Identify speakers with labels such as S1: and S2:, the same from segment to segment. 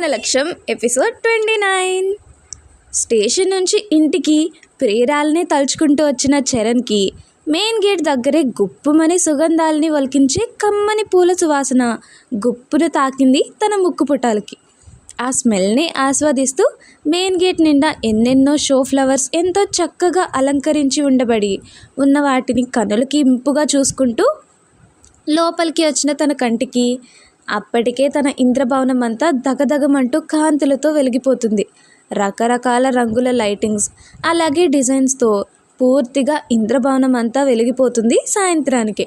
S1: మన లక్ష్యం episode twenty nine. Station నుంచి ఇంటికి ప్రేరాలని తలుచుకుంటూ వచ్చిన చరణ్కి మెయిన్ గేట్ దగ్గరే గుప్పుమని సుగంధాలని వలికించే కమ్మని పూల సువాసన గుప్పును తాకింది తన ముక్కు పుటాలకి. ఆ స్మెల్ని ఆస్వాదిస్తూ మెయిన్ గేట్ నిండా ఎన్నెన్నో షో ఫ్లవర్స్ ఎంతో చక్కగా అలంకరించి ఉండబడి ఉన్న వాటిని కనులకి ఇంపుగా చూసుకుంటూ లోపలికి వచ్చిన తన కంటికి అప్పటికే తన ఇంద్రభవనం అంతా దగదగమంటూ కాంతులతో వెలిగిపోతుంది. రకరకాల రంగుల లైటింగ్స్ అలాగే డిజైన్స్తో పూర్తిగా ఇంద్రభవనం అంతా వెలిగిపోతుంది సాయంత్రానికి.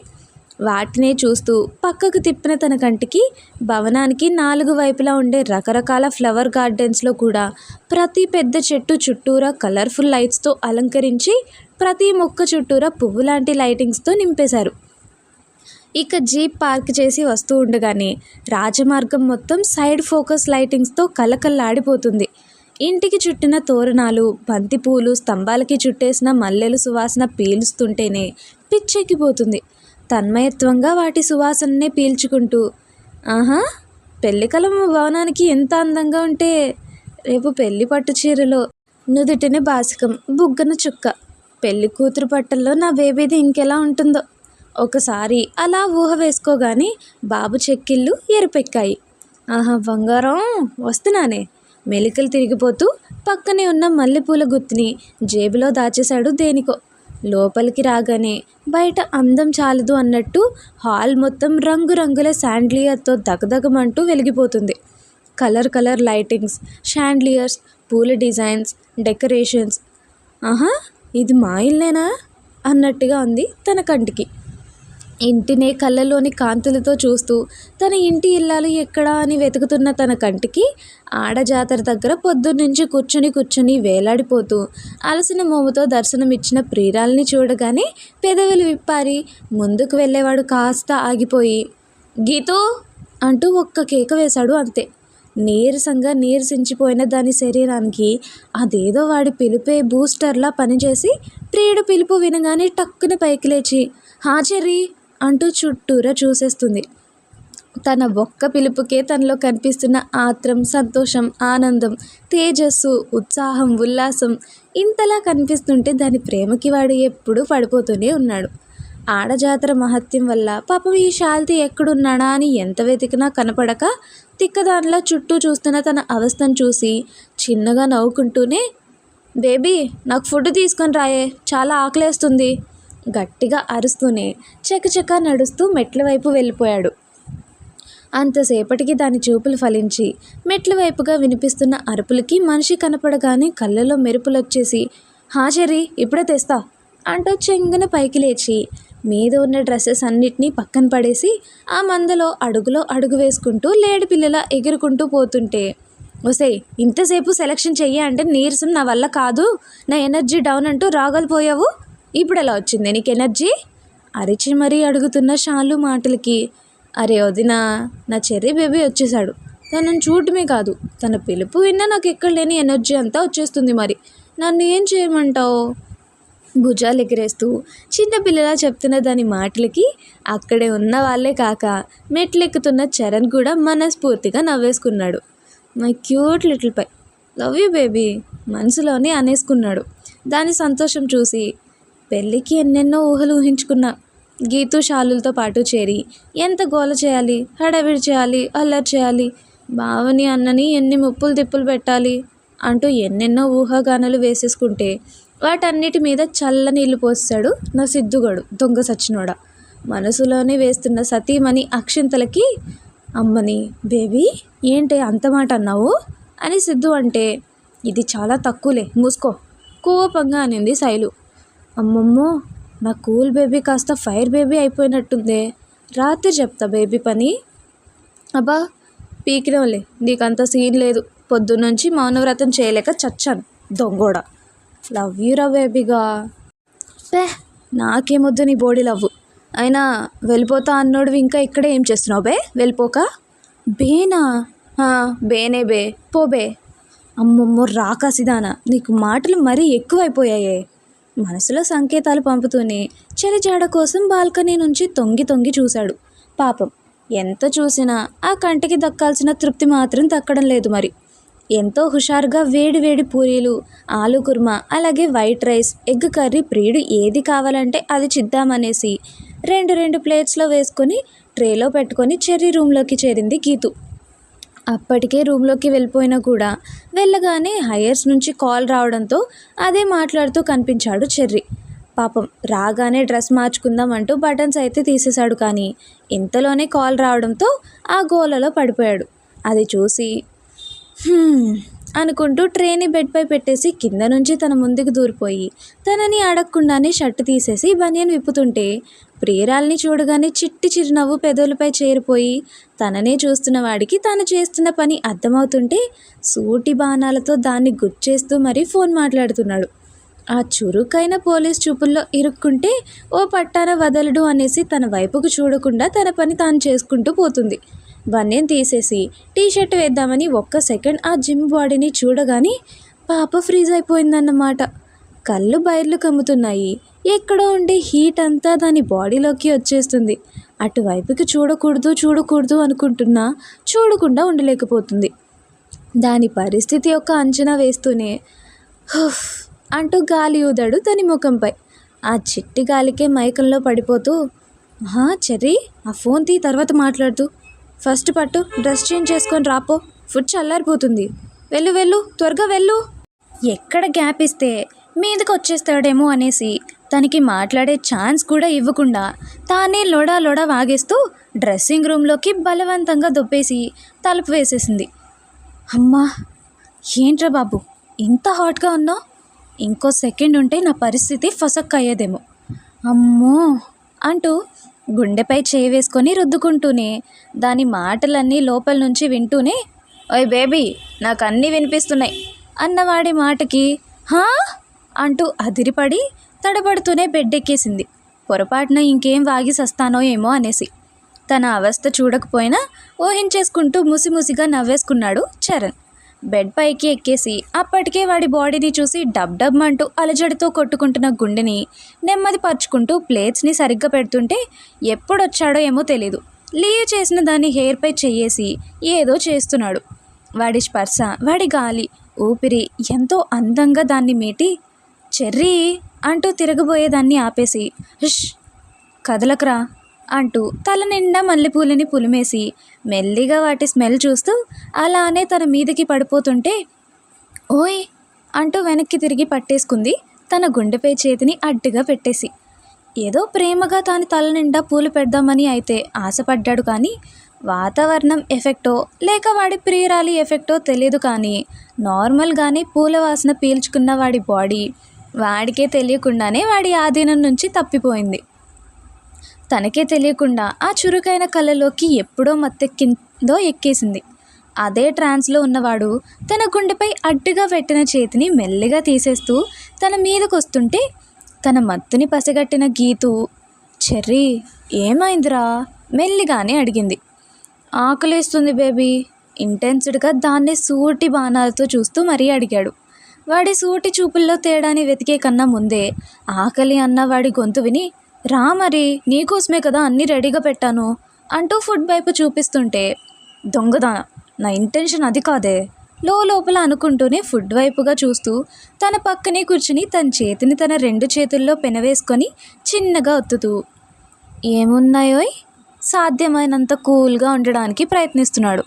S1: వాటినే చూస్తూ పక్కకు తిప్పిన తన కంటికి భవనానికి నాలుగు వైపులా ఉండే రకరకాల ఫ్లవర్ గార్డెన్స్లో కూడా ప్రతి పెద్ద చెట్టు చుట్టూరా కలర్ఫుల్ లైట్స్తో అలంకరించి ప్రతి మొక్క చుట్టూరా పువ్వు లాంటి లైటింగ్స్తో నింపేశారు. ఇక జీప్ పార్క్ చేసి వస్తూ ఉండగానే రాజమార్గం మొత్తం సైడ్ ఫోకస్ లైటింగ్స్తో కలకల్లాడిపోతుంది ఇంటికి చుట్టిన తోరణాలు బంతిపూలు స్తంభాలకి చుట్టేసిన మల్లెలు సువాసన పీలుస్తుంటేనే పిచ్చెక్కిపోతుంది. తన్మయత్వంగా వాటి సువాసననే పీల్చుకుంటూ ఆహా పెళ్ళికలం భవనానికి ఎంత అందంగా ఉంటే రేపు పెళ్ళి పట్టు చీరలో నుదుటిని బాసికం బుగ్గన చుక్క. పెళ్ళి కూతురు పట్టల్లో నా బేబీది ఇంకెలా ఉంటుందో ఒకసారి అలా ఊహ వేసుకోగానే బాబు చెక్కిళ్ళు ఎరుపెక్కాయి. ఆహా బంగారం వస్తున్నానే. మెలికలు తిరిగిపోతూ పక్కనే ఉన్న మల్లెపూల గుత్తిని జేబులో దాచేశాడు దేనికో. లోపలికి రాగానే బయట అందం చాలదు అన్నట్టు హాల్ మొత్తం రంగురంగుల శాండ్లియర్తో దగదగమంటూ వెలిగిపోతుంది. కలర్ కలర్ లైటింగ్స్ షాండ్లియర్స్ పూల డిజైన్స్ డెకరేషన్స్. ఆహా ఇది మా ఇల్లేనా? అన్నట్టుగా ఉంది తన కంటికి. ఇంటినే కళ్ళలోని కాంతులతో చూస్తూ తన ఇంటి ఇల్లాలు ఎక్కడా అని వెతుకుతున్న తన కంటికి ఆడజాతర దగ్గర పొద్దున్నుంచి కూర్చుని కూర్చుని వేలాడిపోతూ అలసిన మోముతో దర్శనమిచ్చిన ప్రియురాల్ని చూడగానే పెదవులు విప్పారి ముందుకు వెళ్ళేవాడు కాస్త ఆగిపోయి గీతూ! అంటూ ఒక్క కేక వేశాడు అంతే. నీరసంగా నీరసించిపోయిన దాని శరీరానికి అదేదో వాడి పిలిపే బూస్టర్లా పనిచేసి ప్రియుడు పిలుపు వినగానే టక్కున పైకి లేచి హాజరీ! అంటూ చుట్టూరా చూసేస్తుంది. తన ఒక్క పిలుపుకే తనలో కనిపిస్తున్న ఆత్రం సంతోషం ఆనందం తేజస్సు ఉత్సాహం ఉల్లాసం ఇంతలా కనిపిస్తుంటే దాని ప్రేమకి వాడు ఎప్పుడూ పడిపోతూనే ఉన్నాడు. ఆడజాతర మహత్యం వల్ల పాపం ఈ శాల్తీ ఎక్కడున్నాడా అని ఎంత వెతికినా కనపడక తిక్కదానిలా చుట్టూ చూస్తున్న తన అవస్థను చూసి చిన్నగా నవ్వుకుంటూనే బేబీ నాకు ఫుడ్ తీసుకొని రాయే చాలా ఆకలేస్తుంది. గట్టిగా అరుస్తూనే చకచక నడుస్తూ మెట్ల వైపు వెళ్ళిపోయాడు. అంతసేపటికి దాని చూపులు ఫలించి మెట్ల వైపుగా వినిపిస్తున్న అరుపులకి మనిషి కనపడగానే కళ్ళలో మెరుపులొచ్చేసి హాజరీ ఇప్పుడే తెస్తా అంటూ చెంగున పైకి లేచి మీద ఉన్న డ్రెస్సెస్ అన్నిటినీ పక్కన పడేసి ఆ మందలో అడుగులో అడుగు వేసుకుంటూ లేడి పిల్లల ఎగురుకుంటూ పోతుంటే ఒసే ఇంతసేపు సెలక్షన్ చెయ్యి అంటే నీరసం నా వల్ల కాదు. నా ఎనర్జీ డౌన్ అంటూ రాగలిపోయావు ఇప్పుడు ఎలా వచ్చింది? నీకు ఎనర్జీ? అరిచి మరీ అడుగుతున్న షాలు మాటలకి. అరే వదినా నా చెర్రీ బేబీ వచ్చేసాడు. తనను చూడటమే కాదు తన పిలుపు విన్నా నాకు ఎక్కడ లేని ఎనర్జీ అంతా వచ్చేస్తుంది మరి. నన్ను ఏం చేయమంటావు? భుజాలు ఎగిరేస్తూ చిన్నపిల్లలా చెప్తున్న దాని మాటలకి అక్కడే ఉన్న వాళ్ళే కాక మెట్లెక్కుతున్న చరణ్ కూడా మనస్ఫూర్తిగా నవ్వేసుకున్నాడు. My cute little pie. Love you baby మనసులోనే అనేసుకున్నాడు. దాని సంతోషం చూసి పెళ్ళికి ఎన్నెన్నో ఊహలు ఊహించుకున్నా. గీతు షాలులతో పాటు చేరి ఎంత గోల చేయాలి? హడావిడి చేయాలి? అల్లరి చేయాలి? బావని అన్నని ఎన్ని ముప్పులు తిప్పులు పెట్టాలి? అంటూ ఎన్నెన్నో ఊహాగానాలు వేసేసుకుంటే వాటన్నిటి మీద చల్ల నీళ్ళు పోసాడు నా సిద్ధుగడు దొంగ సచ్చినోడ. మనసులోనే వేస్తున్న సతీమణి అక్షింతలకి అమ్మని బేబీ ఏంటి అంత మాట అన్నావు? అని సిద్ధు అంటే ఇది చాలా తక్కువలే మూసుకో. కోపంగా అనింది శైలు. అమ్మమ్మో నా కూల్ బేబీ కాస్త ఫైర్ బేబీ అయిపోయినట్టుందే. రాత్రి చెప్తా బేబీ పని. అబ్బా పీకినోలే నీకంత సీన్ లేదు. పొద్దున్నుంచి మౌనవ్రతం చేయలేక చచ్చాను దొంగోడ. లవ్ యూ రా బేబీగా. పే నాకేమొద్దు నీ బోడీ లవ్ అయినా వెళ్ళిపోతా అన్నోడు ఇంకా ఇక్కడే ఏం చేస్తున్నావు బే? వెళ్ళిపోక? బేనా? బేనే బే. పో బే. అమ్మమ్మో రాకాసిదానా. నీకు మాటలు మరీ ఎక్కువైపోయాయే. మనసులో సంకేతాలు పంపుతూనే చెలిజాడ కోసం బాల్కనీ నుంచి తొంగి తొంగి చూశాడు. పాపం ఎంత చూసినా ఆ కంటికి దక్కాల్సిన తృప్తి మాత్రం దక్కడం లేదు మరి. ఎంతో హుషారుగా వేడి వేడి పూరీలు ఆలు కుర్మా అలాగే వైట్ రైస్ ఎగ్ కర్రీ ప్రియుడు ఏది కావాలంటే అది చిద్దామనేసి రెండు రెండు ప్లేట్స్లో వేసుకొని ట్రేలో పెట్టుకొని చెర్రీ రూమ్లోకి చేరింది గీతు. అప్పటికే రూమ్లోకి వెళ్ళిపోయినా కూడా వెళ్ళగానే హైయర్స్ నుంచి కాల్ రావడంతో అదే మాట్లాడుతూ కనిపించాడు చెర్రీ. పాపం రాగానే డ్రెస్ మార్చుకుందాం అంటూ బటన్స్ అయితే తీసేశాడు కానీ ఇంతలోనే కాల్ రావడంతో ఆ గోలలో పడిపోయాడు. అది చూసి అనుకుంటూ ట్రేని బెడ్పై పెట్టేసి కింద నుంచి తన ముందుకు దూరిపోయి తనని అడగకుండానే షర్ట్ తీసేసి బనియన్ విప్పుతుంటే ప్రియురాల్ని చూడగానే చిట్టి చిరునవ్వు పెదవులపై చేరిపోయి తననే చూస్తున్న వాడికి తాను చేస్తున్న పని అర్థమవుతుంటే సూటి బాణాలతో దాన్ని గుచ్చేస్తూ మరీ ఫోన్ మాట్లాడుతున్నాడు. ఆ చురుకైన పోలీస్ చూపుల్లో ఇరుక్కుంటే ఓ పట్టాన వదలడు అనేసి తన వైపుకు చూడకుండా తన పని తాను చేసుకుంటూ పోతుంది. బన్యం తీసేసి టీ షర్ట్ వేద్దామని ఒక్క సెకండ్ ఆ జిమ్ బాడీని చూడగానే పాప ఫ్రీజ్ అయిపోయిందన్నమాట. కళ్ళు బయర్లు కమ్ముతున్నాయి. ఎక్కడో ఉండే హీట్ అంతా దాని బాడీలోకి వచ్చేస్తుంది. అటువైపుకి చూడకూడదు చూడకూడదు అనుకుంటున్నా చూడకుండా ఉండలేకపోతుంది. దాని పరిస్థితి యొక్క అంచనా వేస్తూనే హుఫ్ అంటూ గాలి ఊదాడు దాని ముఖంపై. ఆ చిట్టి గాలికే మైకంలో పడిపోతూ చెర్రీ ఆ ఫోన్ తీ తర్వాత మాట్లాడుతూ ఫస్ట్ పట్టు డ్రెస్ చేంజ్ చేసుకొని రాపో. ఫుడ్ చల్లారిపోతుంది. వెళ్ళు వెళ్ళు త్వరగా వెళ్ళు. ఎక్కడ గ్యాప్ ఇస్తే మీదకి వచ్చేస్తాడేమో అనేసి తనకి మాట్లాడే ఛాన్స్ కూడా ఇవ్వకుండా తానే లొడా లోడా వాగేస్తూ డ్రెస్సింగ్ రూమ్లోకి బలవంతంగా దొబ్బేసి తలుపు వేసేసింది. అమ్మా ఏంట్రా బాబు ఇంత హాట్గా ఉన్నావు? ఇంకో సెకండ్ ఉంటే నా పరిస్థితి ఫసక్ అయ్యేదేమో అమ్మో అంటూ గుండెపై చేయి వేసుకొని రుద్దుకుంటూనే దాని మాటలన్నీ లోపల నుంచి వింటూనే ఓయ్ బేబీ నాకు అన్నీ వినిపిస్తున్నాయి అన్నవాడి మాటకి హా? అంటూ అదిరిపడి తడబడుతూనే బెడ్ ఎక్కేసింది పొరపాటున ఇంకేం వాగి సస్తానో ఏమో అనేసి. తన అవస్థ చూడకపోయినా ఊహించేసుకుంటూ ముసిముసిగా నవ్వేసుకున్నాడు చరణ్. బెడ్ పైకి ఎక్కేసి అప్పటికే వాడి బాడీని చూసి డబ్ డబ్ అంటూ అలజడితో కొట్టుకుంటున్న గుండెని నెమ్మది పరుచుకుంటూ ప్లేట్స్ని సరిగ్గా పెడుతుంటే ఎప్పుడొచ్చాడో ఏమో తెలీదు. లియో చేసిన దాన్ని హెయిర్పై చేయేసి ఏదో చేస్తున్నాడు. వాడి స్పర్శ వాడి గాలి ఊపిరి ఎంతో అందంగా దాన్ని మీటి చెర్రీ అంటూ తిరగబోయేదాన్ని ఆపేసి హుష్ కదలకరా. అంటూ తల నిండా మల్లెపూలని పులిమేసి మెల్లిగా వాటి స్మెల్ చూస్తూ అలానే తన మీదకి పడిపోతుంటే ఓయ్! అంటూ వెనక్కి తిరిగి పట్టేసుకుంది తన గుండెపై చేతిని అడ్డుగా పెట్టేసి. ఏదో ప్రేమగా తాను తల నిండా పూలు పెడదామని అయితే ఆశపడ్డాడు కానీ వాతావరణం ఎఫెక్టో లేక వాడి ప్రియురాలి ఎఫెక్టో తెలియదు కానీ నార్మల్గానే పూల వాసన పీల్చుకున్న వాడి బాడీ వాడికే తెలియకుండానే వాడి ఆధీనం నుంచి తప్పిపోయింది. తనకే తెలియకుండా ఆ చురుకైన కళ్ళలోకి ఎప్పుడో మత్తెక్కిందో ఎక్కేసింది. అదే ట్రాన్స్లో ఉన్నవాడు తన గుండెపై అడ్డుగా పెట్టిన చేతిని మెల్లిగా తీసేస్తూ తన మీదకు వస్తుంటే తన మత్తుని పసిగట్టిన గీతు చెర్రీ ఏమైందిరా? మెల్లిగానే అడిగింది. ఆకలేస్తుంది బేబీ. ఇంటెన్స్డ్గా దాన్ని సూటి బాణాలతో చూస్తూ మరీ అడిగాడు. వాడి సూటి చూపుల్లో తేడాని వెతికే కన్నా ముందే ఆకలి అన్న వాడి గొంతు విని రా మరి నీకోసమే కదా అన్నీ రెడీగా పెట్టాను అంటూ ఫుడ్ వైపు చూపిస్తుంటే దొంగదా నా ఇంటెన్షన్ అది కాదే. లో లోపల అనుకుంటూనే ఫుడ్ వైపుగా చూస్తూ తన పక్కనే కూర్చుని తన చేతిని తన రెండు చేతుల్లో పెనవేసుకొని చిన్నగా ఒత్తుతూ ఏమున్నాయోయ్? సాధ్యమైనంత కూల్గా ఉండడానికి ప్రయత్నిస్తున్నాడు.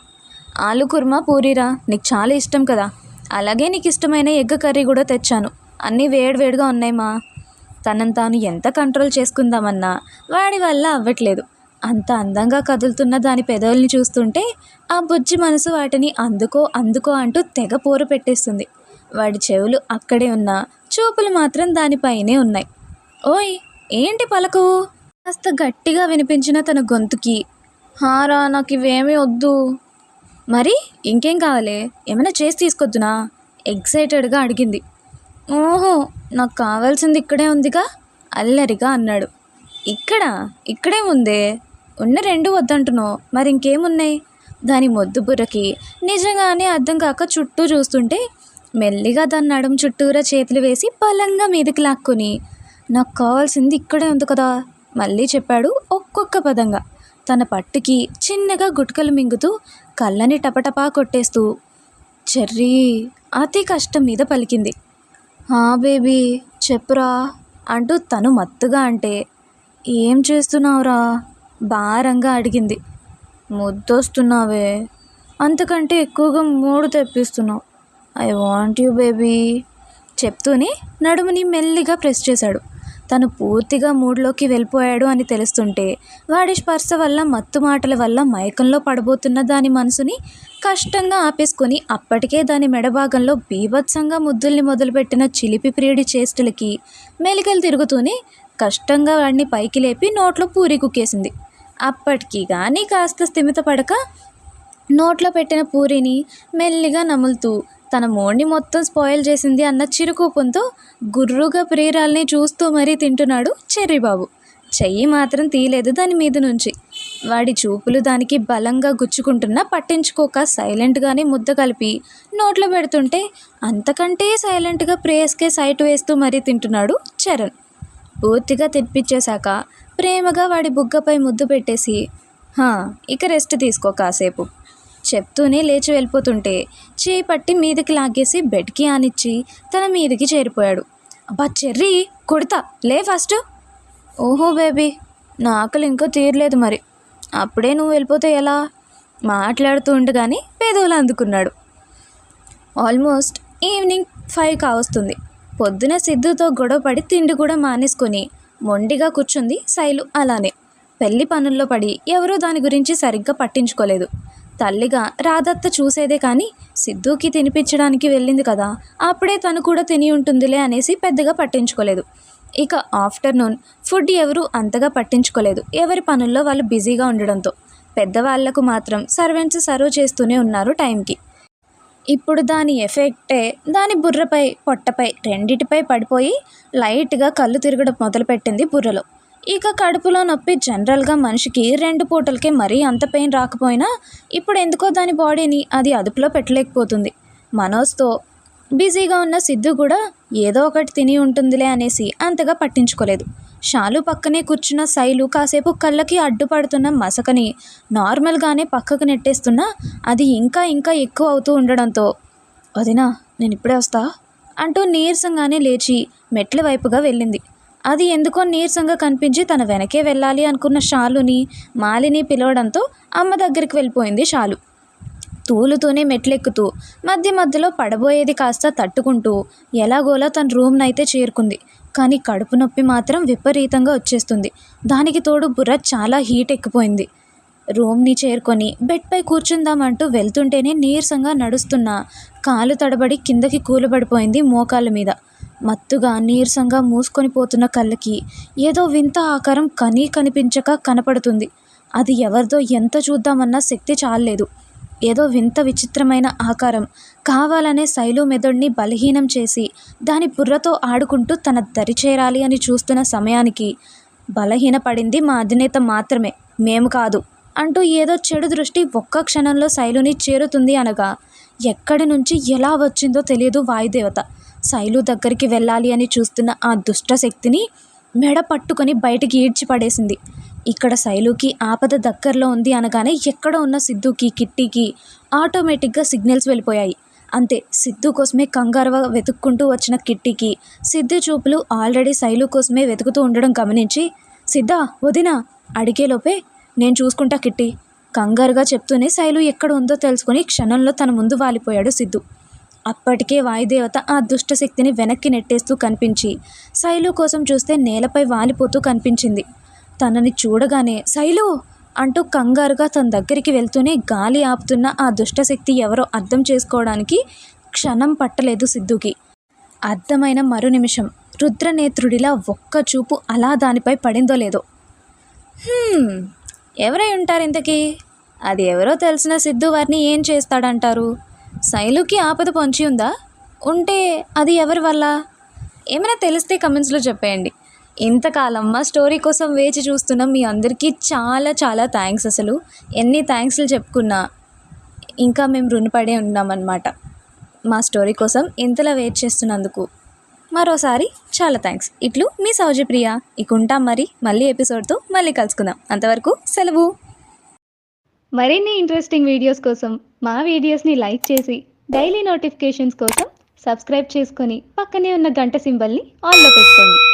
S1: ఆలు కుర్మా పూరీరా నీకు చాలా ఇష్టం కదా. అలాగే నీకు ఇష్టమైన ఎగ్ కర్రీ కూడా తెచ్చాను. అన్నీ వేడివేడిగా ఉన్నాయమ్మా. తనను తాను ఎంత కంట్రోల్ చేసుకుందామన్నా వాడి వల్ల అవ్వట్లేదు. అంత అందంగా కదులుతున్న దాని పెదవుల్ని చూస్తుంటే ఆ బుజ్జి మనసు వాటిని అందుకో అందుకో అంటూ తెగ పోరు పెట్టేస్తుంది. వాడి చెవులు అక్కడే ఉన్నా చూపులు మాత్రం దానిపైనే ఉన్నాయి. ఓయ్ ఏంటి పలకు? కాస్త గట్టిగా వినిపించిన తన గొంతుకి హారా నాకు ఇవేమీ వద్దు. మరి ఇంకేం కావాలి? ఏమైనా చేసి తీసుకొద్దునా? ఎక్సైటెడ్గా అడిగింది. ఓహో నాకు కావాల్సింది ఇక్కడే ఉందిగా అల్లరిగా అన్నాడు. ఇక్కడ ఇక్కడే ఉందే ఉన్న రెండు వద్దంటున్నావు మరి ఇంకేమున్నాయి? దాని మొద్దు బుర్రకి నిజంగానే అర్థం కాక చుట్టూ చూస్తుంటే మెల్లిగా దాని నడుం చుట్టూరా చేతులు వేసి బలంగా మీదకి లాక్కుని నాకు కావాల్సింది ఇక్కడే ఉంది కదా మళ్ళీ చెప్పాడు ఒక్కొక్క పదంగా. తన పట్టుకి చిన్నగా గుట్కలు మింగుతూ కళ్ళని టపటపా కొట్టేస్తూ చెర్రీ అతి కష్టం మీద పలికింది. హా బేబీ చెప్పురా అంటూ తను మత్తుగా అంటే ఏం చేస్తున్నావురా? భారంగా అడిగింది. ముద్దొస్తున్నావే. అంతకంటే ఎక్కువగా మూడు తెప్పిస్తున్నావు. ఐ వాంట్ యూ బేబీ చెప్తూనే నడుముని మెల్లిగా ప్రెస్ చేశాడు. తను పూర్తిగా మూడ్లోకి వెళ్ళిపోయాడు అని తెలుస్తుంటే వాడి స్పర్శ వల్ల మత్తు మాటల వల్ల మైకంలో పడబోతున్న దాని మనసుని కష్టంగా ఆపేసుకొని అప్పటికే దాని మెడభాగంలో బీభత్సంగా ముద్దుల్ని మొదలుపెట్టిన చిలిపి ప్రియుడి చేష్టలకి మెలికలు తిరుగుతూనే కష్టంగా వాడిని పైకి లేపి నోట్లో పూరి కుక్కేసింది. అప్పటికి కానీ కాస్త స్థిమిత పడక నోట్లో పెట్టిన పూరిని మెల్లిగా నములుతూ తన మోడ్ని మొత్తం స్పాయిల్ చేసింది అన్న చిరుకోపంతో గుర్రుగా ప్రియురాల్ని చూస్తూ మరీ తింటున్నాడు చెర్రీబాబు. చెయ్యి మాత్రం తీయలేదు దాని మీద నుంచి. వాడి చూపులు దానికి బలంగా గుచ్చుకుంటున్నా పట్టించుకోక సైలెంట్గానే ముద్ద కలిపి నోట్లో పెడుతుంటే అంతకంటే సైలెంట్గా ప్రేయస్కే సైట్ వేస్తూ మరీ తింటున్నాడు చరణ్. పూర్తిగా తినిపించేశాక ప్రేమగా వాడి బుగ్గపై ముద్దు పెట్టేసి ఇక రెస్ట్ తీసుకో కాసేపు. చెప్తూనే లేచి వెళ్ళిపోతుంటే చేయి పట్టి మీదకి లాగేసి బెడ్కి ఆనిచ్చి తన మీదకి చేరిపోయాడు. అబ్బా చెర్రీ కొడతా లే ఫస్ట్. ఓహో బేబీ నా ఆకలి ఇంకా తీరలేదు మరి. అప్పుడే నువ్వు వెళ్ళిపోతే ఎలా? మాట్లాడుతూ ఉండగానే పేదవులు అందుకున్నాడు. ఆల్మోస్ట్ ఈవినింగ్ ఫైవ్ కావస్తుంది. పొద్దున సిద్ధుతో గొడవపడి తిండి కూడా మానేసుకొని మొండిగా కూర్చుంది శైలు అలానే. పెళ్ళి పనుల్లో పడి ఎవరూ దాని గురించి సరిగ్గా పట్టించుకోలేదు. తల్లిగా రాధత్త చూసేదే కానీ సిద్ధూకి తినిపించడానికి వెళ్ళింది కదా అప్పుడే తను కూడా తిని ఉంటుందిలే అనేసి పెద్దగా పట్టించుకోలేదు. ఇక ఆఫ్టర్నూన్ ఫుడ్ ఎవరు అంతగా పట్టించుకోలేదు. ఎవరి పనుల్లో వాళ్ళు బిజీగా ఉండడంతో. పెద్దవాళ్ళకు మాత్రం సర్వెంట్స్ సర్వ్ చేస్తూనే ఉన్నారు టైంకి. ఇప్పుడు దాని ఎఫెక్టే దాని బుర్రపై పొట్టపై రెండిటిపై పడిపోయి లైట్గా కళ్ళు తిరగడం మొదలుపెట్టింది బుర్రలో. ఇక కడుపులో నొప్పి జనరల్గా మనిషికి రెండు పూటలకే మరీ అంత పెయిన్ రాకపోయినా ఇప్పుడు ఎందుకో దాని బాడీని అది అదుపులో పెట్టలేకపోతుంది. మనోజ్తో బిజీగా ఉన్న సిద్ధు కూడా ఏదో ఒకటి తిని ఉంటుందిలే అనేసి అంతగా పట్టించుకోలేదు. షాలు పక్కనే కూర్చున్న శైలు కాసేపు కళ్ళకి అడ్డుపడుతున్న మసకని నార్మల్గానే పక్కకు నెట్టేస్తున్నా అది ఇంకా ఇంకా ఎక్కువ అవుతూ ఉండడంతో వదినా నేను ఇప్పుడే వస్తా అంటూ నీరసంగానే లేచి మెట్ల వైపుగా వెళ్ళింది. అది ఎందుకో నీరసంగా కనిపించి తన వెనకే వెళ్ళాలి అనుకున్న షాలుని మాలిని పిలవడంతో అమ్మ దగ్గరికి వెళ్ళిపోయింది షాలు. తూలుతూనే మెట్లెక్కుతూ మధ్య మధ్యలో పడబోయేది కాస్త తట్టుకుంటూ ఎలాగోలా తన రూమ్నైతే చేరుకుంది. కానీ కడుపు నొప్పి మాత్రం విపరీతంగా వచ్చేస్తుంది. దానికి తోడు బుర్ర చాలా హీట్ ఎక్కిపోయింది. రూమ్ని చేరుకొని బెడ్పై కూర్చుందామంటూ వెళ్తుంటేనే నీరసంగా నడుస్తున్న కాలు తడబడి కిందకి కూలబడిపోయింది మోకాళ్ళ మీద. మత్తుగా నీరసంగా మూసుకొని పోతున్న కళ్ళకి ఏదో వింత ఆకారం కనీ కనిపించక కనపడుతుంది. అది ఎవరిదో ఎంత చూద్దామన్నా శక్తి చాలలేదు. ఏదో వింత విచిత్రమైన ఆకారం కావాలనే శైలు మెదడుని బలహీనం చేసి దాని బుర్రతో ఆడుకుంటూ తన దరి చేరాలి అని చూస్తున్న సమయానికి బలహీనపడింది మా అధినేత మాత్రమే మేము కాదు అంటూ ఏదో చెడు దృష్టి ఒక్క క్షణంలో శైలుని చేరుతుంది అనగా ఎక్కడి నుంచి ఎలా వచ్చిందో తెలియదు వాయుదేవత. శైలు దగ్గరికి వెళ్ళాలి అని చూస్తున్న ఆ దుష్ట శక్తిని మెడ పట్టుకొని బయటికి ఈడ్చి పడేసింది ఇక్కడ శైలుకి ఆపద దగ్గరలో ఉంది అనగానే ఎక్కడ ఉన్న సిద్ధుకి కిట్టికి ఆటోమేటిక్గా సిగ్నల్స్ వెళ్ళిపోయాయి. అంతే సిద్ధు కోసమే కంగారుగా వెతుక్కుంటూ వచ్చిన కిట్టికి సిద్ధు చూపులు ఆల్రెడీ శైలు కోసమే వెతుకుతూ ఉండడం గమనించి సిద్ధ వదినా అడిగేలోపే నేను చూసుకుంటా కిట్టి కంగారుగా చెప్తూనే శైలు ఎక్కడ ఉందో తెలుసుకొని క్షణంలో తన ముందు వాలిపోయాడు సిద్ధు. అప్పటికే వాయుదేవత ఆ దుష్టశక్తిని వెనక్కి నెట్టేస్తూ కనిపించి శైలు కోసం చూస్తే నేలపై వాలిపోతూ కనిపించింది. తనని చూడగానే శైలు! అంటూ కంగారుగా తన దగ్గరికి వెళ్తూనే గాలి ఆపుతున్న ఆ దుష్టశక్తి ఎవరో అర్థం చేసుకోవడానికి క్షణం పట్టలేదు సిద్ధుకి. అర్థమైన మరు నిమిషం. రుద్రనేత్రుడిలా ఒక్క చూపు అలా దానిపై పడిందో లేదో. ఎవరై ఉంటారు ఇంతకీ? అది ఎవరో తెలిసిన సిద్ధు వారిని ఏం చేస్తాడంటారు? శైలుకి ఆపద పొంచి ఉందా? ఉంటే అది ఎవరి వల్ల? ఏమైనా తెలిస్తే కమెంట్స్లో చెప్పేయండి. ఇంతకాలం మా స్టోరీ కోసం వేచి చూస్తున్న మీ అందరికీ చాలా చాలా థ్యాంక్స్ అసలు. ఎన్ని థ్యాంక్స్లు చెప్పుకున్నా ఇంకా మేము రుణపడే ఉన్నామన్నమాట. మా స్టోరీ కోసం ఇంతలా వెయిట్ చేస్తున్నందుకు మరోసారి చాలా థ్యాంక్స్. ఇట్లు మీ సౌజప్రియ. ఇక ఉంటాం మరి మళ్ళీ ఎపిసోడ్తో మళ్ళీ కలుసుకుందాం. అంతవరకు సెలవు.
S2: మరిన్ని ఇంట్రెస్టింగ్ వీడియోస్ కోసం మా వీడియోస్ని లైక్ చేసి డైలీ నోటిఫికేషన్స్ కోసం సబ్స్క్రైబ్ చేసుకొని పక్కనే ఉన్న గంట సింబల్ని ఆన్లో పెట్టుకోండి.